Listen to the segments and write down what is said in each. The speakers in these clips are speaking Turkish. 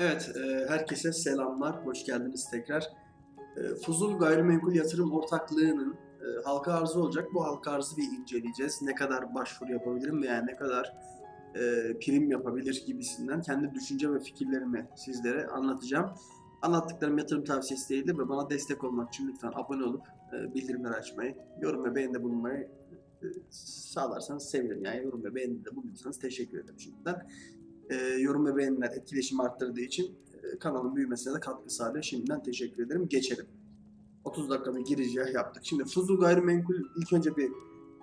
Evet, e, herkese selamlar, hoş geldiniz tekrar. E, Fuzul Gayrimenkul Yatırım Ortaklığı'nın e, halka arzı olacak. Bu halka arzı bir inceleyeceğiz. Ne kadar başvuru yapabilirim veya ne kadar prim yapabilir gibisinden kendi düşünce ve fikirlerimi sizlere anlatacağım. Anlattıklarım yatırım tavsiyesi değildir ve bana destek olmak için lütfen abone olup bildirimleri açmayı, yorum ve beğenide bulunmayı sağlarsanız sevinirim. Yani yorum ve beğenide bulunursanız teşekkür ederim şimdiden e, yorum ve beğeniler etkileşimi arttırdığı için e, kanalın büyümesine de katkı sağlıyor. Şimdiden teşekkür ederim. Geçelim. 30 dakika bir girizgah yaptık. Şimdi Fuzul Gayrimenkul ilk önce bir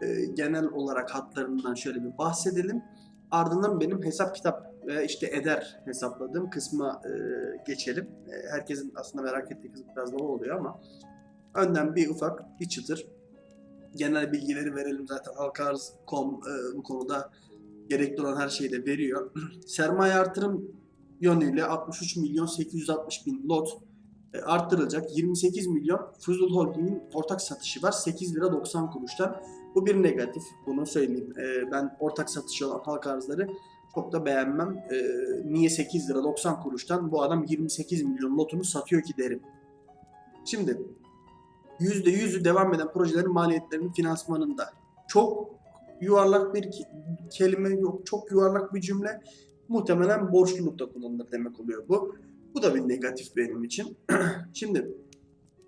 e, genel olarak hatlarından şöyle bir bahsedelim. Ardından benim hesap kitap ve işte eder hesapladığım kısma e, geçelim. E, herkesin aslında merak ettiği kısım biraz da oluyor ama önden bir ufak bir çıtır genel bilgileri verelim zaten halkarz.com e, bu konuda gerekli olan her şeyi de veriyor. Sermaye artırım yönüyle 63 milyon 860 bin lot e, arttırılacak. 28 milyon Fuzul Holding'in ortak satışı var. 8 lira 90 kuruştan. Bu bir negatif. Bunu söyleyeyim. E, ben ortak satışı olan halka arzları çok da beğenmem. E, niye 8 lira 90 kuruştan bu adam 28 milyon lotunu satıyor ki derim. Şimdi %100'ü devam eden projelerin maliyetlerinin finansmanında. Çok yuvarlak bir kelime yok. Çok yuvarlak bir cümle. Muhtemelen borçlulukta kullanılır demek oluyor bu. Bu da bir negatif benim için. Şimdi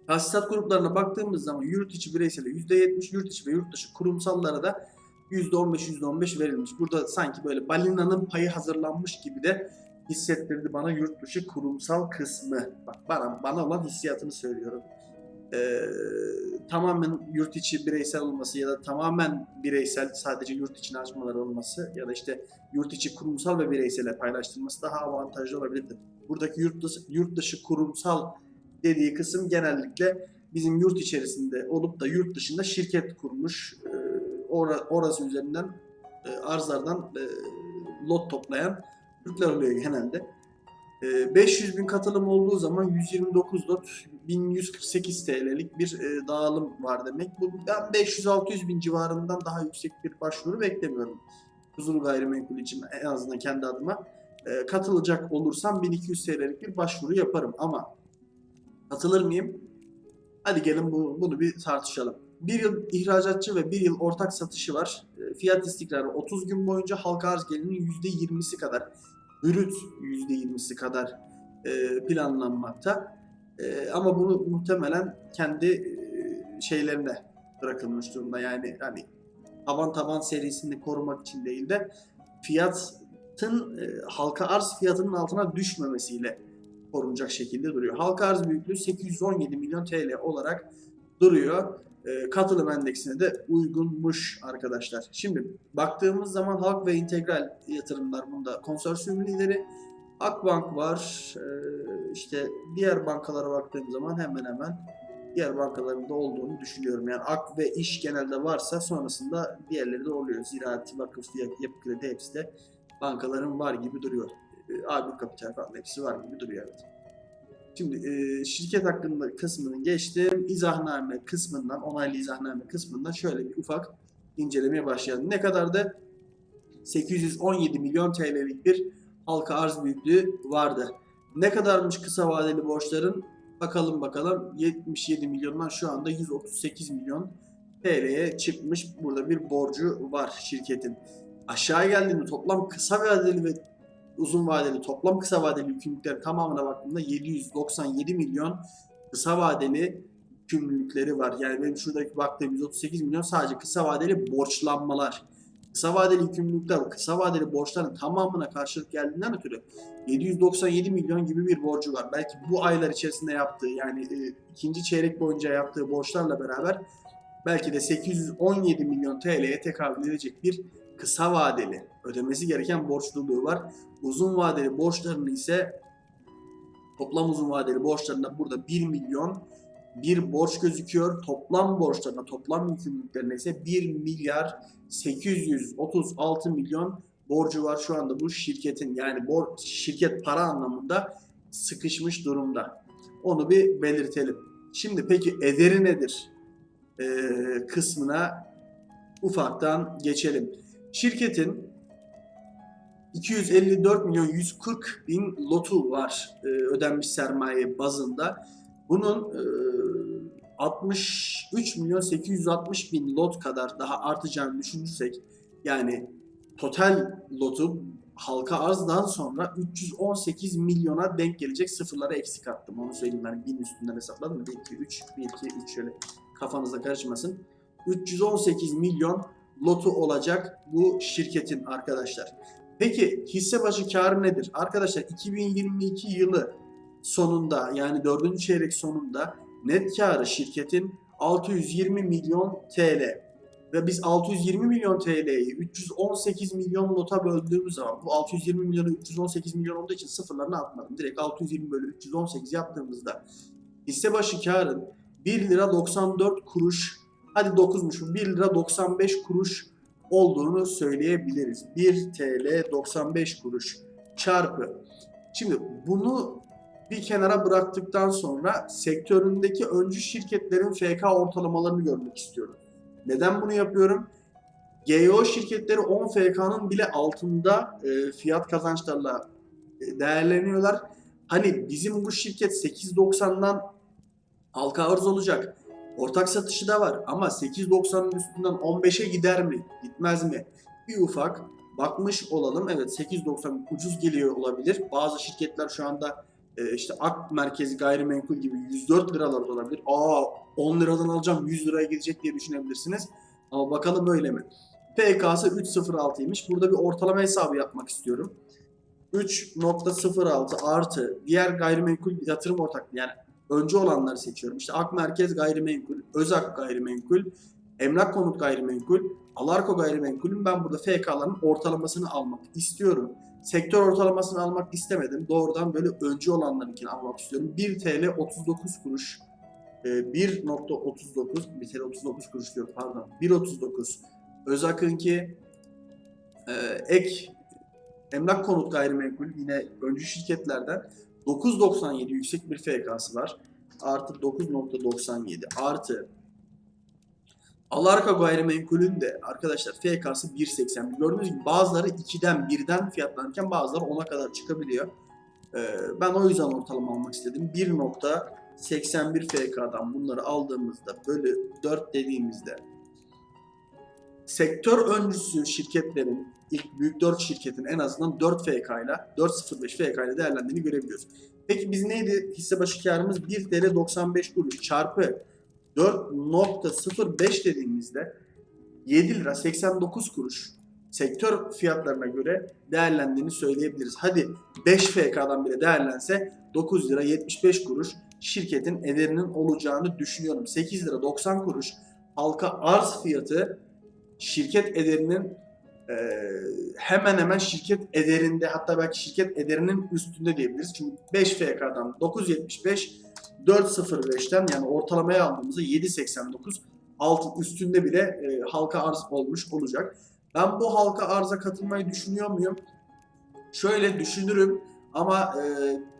tahsisat gruplarına baktığımız zaman yurt içi bireysele %70, yurt içi ve yurt dışı kurumsallara da %15 %15 verilmiş. Burada sanki böyle balinanın payı hazırlanmış gibi de hissettirdi bana yurt dışı kurumsal kısmı. Bak bana, bana olan hissiyatını söylüyorum. Ee, tamamen yurt içi bireysel olması ya da tamamen bireysel sadece yurt içine açmalar olması ya da işte yurt içi kurumsal ve bireysele paylaştırılması daha avantajlı olabilirdi. Buradaki yurt dışı, yurt dışı kurumsal dediği kısım genellikle bizim yurt içerisinde olup da yurt dışında şirket kurmuş, e, ora- orası üzerinden e, arzlardan e, lot toplayan Türkler oluyor genelde. E, 500 bin katılım olduğu zaman 129 lot 1148 TL'lik bir e, dağılım var demek. Ben 500-600 bin civarından daha yüksek bir başvuru beklemiyorum. Huzur gayrimenkul için en azından kendi adıma. E, katılacak olursam 1200 TL'lik bir başvuru yaparım ama katılır mıyım? Hadi gelin bu, bunu bir tartışalım. Bir yıl ihracatçı ve bir yıl ortak satışı var. E, Fiyat istikrarı 30 gün boyunca halka arz gelirinin %20'si kadar, brüt %20'si kadar e, planlanmakta. E, ama bunu muhtemelen kendi e, şeylerine bırakılmış durumda. Yani hani taban taban serisini korumak için değil de fiyatın halka arz fiyatının altına düşmemesiyle korunacak şekilde duruyor. Halka arz büyüklüğü 817 milyon TL olarak duruyor. E, katılım endeksine de uygunmuş arkadaşlar. Şimdi baktığımız zaman halk ve integral yatırımlar bunda konsorsiyum lideri. Akbank var. E, işte diğer bankalara baktığım zaman hemen hemen diğer bankaların da olduğunu düşünüyorum. Yani Ak ve İş genelde varsa sonrasında diğerleri de oluyor. Ziraat, Vakıf, Yapı Kredi hepsi de bankaların var gibi duruyor. E, A1 Kapital falan hepsi var gibi duruyor evet. Şimdi e, şirket hakkında kısmını geçtim. İzahname kısmından, onaylı izahname kısmından şöyle bir ufak incelemeye başlayalım. Ne kadar da 817 milyon TL'lik bir halka arz büyüklüğü vardı. Ne kadarmış kısa vadeli borçların? Bakalım bakalım 77 milyondan şu anda 138 milyon TL'ye çıkmış. Burada bir borcu var şirketin. Aşağı geldiğinde toplam kısa vadeli ve uzun vadeli toplam kısa vadeli yükümlülüklerin tamamına baktığımda 797 milyon kısa vadeli yükümlülükleri var. Yani benim şuradaki baktığım 138 milyon sadece kısa vadeli borçlanmalar. Kısa vadeli yükümlülükler, kısa vadeli borçların tamamına karşılık geldiğinden ötürü 797 milyon gibi bir borcu var. Belki bu aylar içerisinde yaptığı yani e, ikinci çeyrek boyunca yaptığı borçlarla beraber belki de 817 milyon TL'ye tekabül edecek bir kısa vadeli ödemesi gereken borçluluğu var. Uzun vadeli borçlarını ise toplam uzun vadeli borçlarında burada 1 milyon bir borç gözüküyor. Toplam borçlarına, toplam yükümlülüklerine ise 1 milyar 836 milyon borcu var şu anda bu şirketin. Yani bor şirket para anlamında sıkışmış durumda. Onu bir belirtelim. Şimdi peki ederi nedir? Ee, kısmına ufaktan geçelim. Şirketin 254 milyon 140 bin lotu var e, ödenmiş sermaye bazında. Bunun e, 63 milyon 860 bin lot kadar daha artacağını düşünürsek yani total lotu halka arzdan sonra 318 milyona denk gelecek sıfırlara eksik attım. Onu söyleyeyim ben bin üstünden hesapladım. 1, 2, 3, 1, 2, 3 şöyle kafanızda karışmasın. 318 milyon lotu olacak bu şirketin arkadaşlar. Peki hisse başı karı nedir? Arkadaşlar 2022 yılı sonunda yani 4. çeyrek sonunda net karı şirketin 620 milyon TL. Ve biz 620 milyon TL'yi 318 milyon nota böldüğümüz zaman bu 620 milyonu 318 milyon olduğu için sıfırlarını atmadım. Direkt 620 bölü 318 yaptığımızda hisse başı karın 1 lira 94 kuruş hadi 9'muş bu 1 lira 95 kuruş olduğunu söyleyebiliriz. 1 TL 95 kuruş çarpı. Şimdi bunu bir kenara bıraktıktan sonra sektöründeki öncü şirketlerin FK ortalamalarını görmek istiyorum. Neden bunu yapıyorum? GEO şirketleri 10 FK'nın bile altında e, fiyat kazançlarla e, değerleniyorlar. Hani bizim bu şirket 8.90'dan halka arz olacak. Ortak satışı da var ama 8.90'ın üstünden 15'e gider mi? Gitmez mi? Bir ufak bakmış olalım. Evet 8.90 ucuz geliyor olabilir. Bazı şirketler şu anda e, işte Ak Merkezi Gayrimenkul gibi 104 liralarda olabilir. Aa 10 liradan alacağım 100 liraya gidecek diye düşünebilirsiniz. Ama bakalım öyle mi? PK'sı 3.06'ymış. Burada bir ortalama hesabı yapmak istiyorum. 3.06 artı diğer gayrimenkul yatırım ortaklığı yani önce olanları seçiyorum. İşte Ak Merkez Gayrimenkul, Özak Gayrimenkul, Emlak Konut Gayrimenkul, Alarko Gayrimenkul'ün ben burada FK'ların ortalamasını almak istiyorum. Sektör ortalamasını almak istemedim. Doğrudan böyle önce olanlarınkini almak istiyorum. 1 TL 39 kuruş. e, 1.39 1 TL 39 kuruş diyor pardon. 1.39 Özak'ınki e, ek emlak konut gayrimenkul yine öncü şirketlerden 9.97 yüksek bir FK'sı var. Artı 9.97 artı Alarka gayrimenkulün de arkadaşlar FK'sı 1.80. Gördüğünüz gibi bazıları 2'den 1'den fiyatlanırken bazıları 10'a kadar çıkabiliyor. Ee, ben o yüzden ortalama almak istedim. 1.81 FK'dan bunları aldığımızda bölü 4 dediğimizde sektör öncüsü şirketlerin ilk büyük 4 şirketin en azından 4 FK ile 4.05 FK ile değerlendiğini görebiliyoruz. Peki biz neydi? Hisse başı karımız 1 TL 95 kuruş çarpı 4.05 dediğimizde 7 lira 89 kuruş sektör fiyatlarına göre değerlendiğini söyleyebiliriz. Hadi 5 FK'dan bile değerlense 9 lira 75 kuruş şirketin ederinin olacağını düşünüyorum. 8 lira 90 kuruş halka arz fiyatı şirket ederinin e, hemen hemen şirket ederinde hatta belki şirket ederinin üstünde diyebiliriz. Çünkü 5 FK'dan 9.75 4.05'ten yani ortalamaya aldığımızda 7.89 altın üstünde bile e, halka arz olmuş olacak. Ben bu halka arza katılmayı düşünüyor muyum? Şöyle düşünürüm ama e,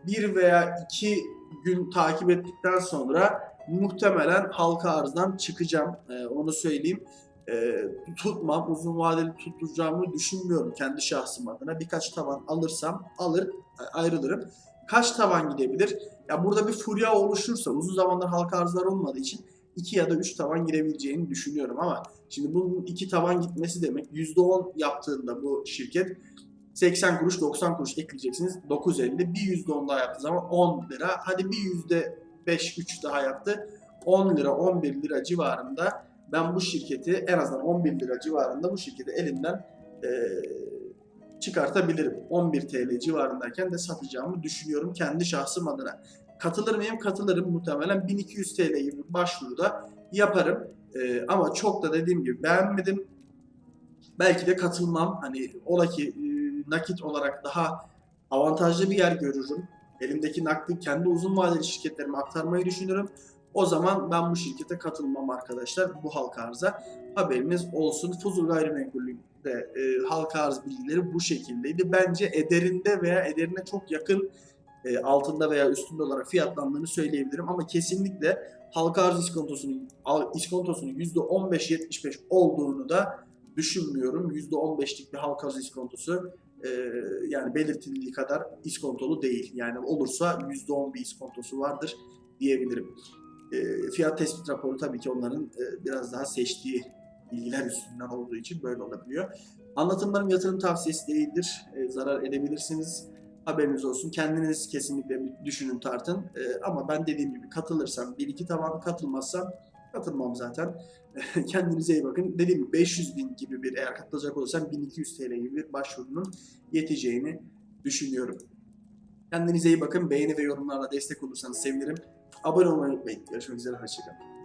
bir veya iki gün takip ettikten sonra muhtemelen halka arzdan çıkacağım. E, onu söyleyeyim. E, tutmam, uzun vadeli tutturacağımı düşünmüyorum kendi şahsım adına. Birkaç taban alırsam alır, ayrılırım. Kaç taban gidebilir? Ya burada bir furya oluşursa uzun zamandır halka arzlar olmadığı için 2 ya da 3 taban girebileceğini düşünüyorum ama şimdi bunun 2 taban gitmesi demek %10 yaptığında bu şirket 80 kuruş 90 kuruş ekleyeceksiniz 9.50 bir %10 daha yaptığı zaman 10 lira hadi bir %5-3 daha yaptı 10 lira 11 lira civarında ben bu şirketi en azından 11 lira civarında bu şirketi elimden eee çıkartabilirim. 11 TL civarındayken de satacağımı düşünüyorum kendi şahsım adına. Katılır mıyım? Katılırım muhtemelen 1200 TL gibi başvuruda yaparım. Ee, ama çok da dediğim gibi beğenmedim. Belki de katılmam. Hani ola ki e, nakit olarak daha avantajlı bir yer görürüm. Elimdeki nakdi kendi uzun vadeli şirketlerime aktarmayı düşünürüm. O zaman ben bu şirkete katılmam arkadaşlar. Bu halka arza haberiniz olsun. Fuzul Gayrimenkul'ün de e, halka arz bilgileri bu şekildeydi. Bence ederinde veya ederine çok yakın e, altında veya üstünde olarak fiyatlandığını söyleyebilirim ama kesinlikle halka arz iskontosunun iskontosunun %15-75 olduğunu da düşünmüyorum. %15'lik bir halka arz iskontosu e, yani belirtildiği kadar iskontolu değil. Yani olursa %10 bir iskontosu vardır diyebilirim. E, fiyat tespit raporu tabii ki onların e, biraz daha seçtiği bilgiler üstünden olduğu için böyle olabiliyor. Anlatımlarım yatırım tavsiyesi değildir. E, zarar edebilirsiniz. Haberiniz olsun. Kendiniz kesinlikle düşünün tartın. E, ama ben dediğim gibi katılırsam bir iki tamam katılmazsam katılmam zaten. Kendinize iyi bakın. Dediğim gibi 500 bin gibi bir eğer katılacak olursam 1200 TL gibi bir başvurunun yeteceğini düşünüyorum. Kendinize iyi bakın. Beğeni ve yorumlarla destek olursanız sevinirim. Abone olmayı unutmayın. Görüşmek üzere. Hoşçakalın.